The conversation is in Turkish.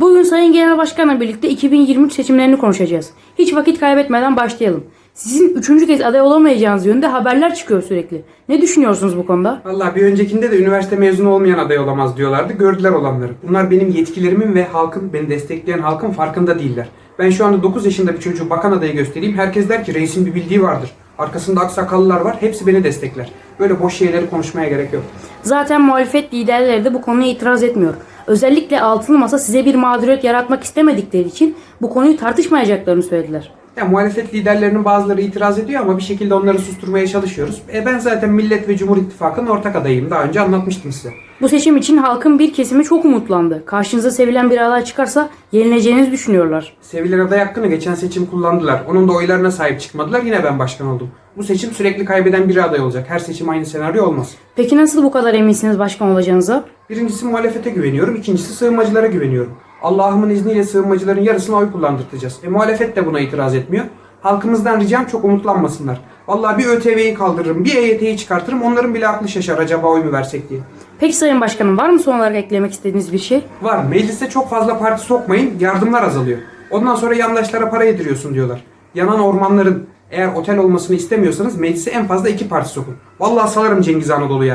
Bugün Sayın Genel Başkan'la birlikte 2023 seçimlerini konuşacağız. Hiç vakit kaybetmeden başlayalım. Sizin üçüncü kez aday olamayacağınız yönünde haberler çıkıyor sürekli. Ne düşünüyorsunuz bu konuda? Valla bir öncekinde de üniversite mezunu olmayan aday olamaz diyorlardı. Gördüler olanları. Bunlar benim yetkilerimin ve halkın, beni destekleyen halkın farkında değiller. Ben şu anda 9 yaşında bir çocuğu bakan adayı göstereyim. Herkes der ki reisin bir bildiği vardır. Arkasında aksakallılar var. Hepsi beni destekler. Böyle boş şeyleri konuşmaya gerek yok. Zaten muhalefet liderleri de bu konuya itiraz etmiyor. Özellikle altılı masa size bir mağduriyet yaratmak istemedikleri için bu konuyu tartışmayacaklarını söylediler. Ya muhalefet liderlerinin bazıları itiraz ediyor ama bir şekilde onları susturmaya çalışıyoruz. E ben zaten Millet ve Cumhur İttifakı'nın ortak adayıyım. Daha önce anlatmıştım size. Bu seçim için halkın bir kesimi çok umutlandı. Karşınıza sevilen bir aday çıkarsa yenileceğinizi düşünüyorlar. Sevilen aday hakkını geçen seçim kullandılar. Onun da oylarına sahip çıkmadılar. Yine ben başkan oldum. Bu seçim sürekli kaybeden bir aday olacak. Her seçim aynı senaryo olmaz. Peki nasıl bu kadar eminsiniz başkan olacağınıza? Birincisi muhalefete güveniyorum. ikincisi sığınmacılara güveniyorum. Allah'ımın izniyle sığınmacıların yarısına oy kullandırtacağız. E muhalefet de buna itiraz etmiyor. Halkımızdan ricam çok umutlanmasınlar. Vallahi bir ÖTV'yi kaldırırım, bir EYT'yi çıkartırım. Onların bile aklı şaşar acaba oy mu versek diye. Peki Sayın Başkanım var mı son olarak eklemek istediğiniz bir şey? Var. Mecliste çok fazla parti sokmayın. Yardımlar azalıyor. Ondan sonra yandaşlara para yediriyorsun diyorlar. Yanan ormanların eğer otel olmasını istemiyorsanız meclise en fazla iki parti sokun. Vallahi salarım Cengiz Anadolu ya.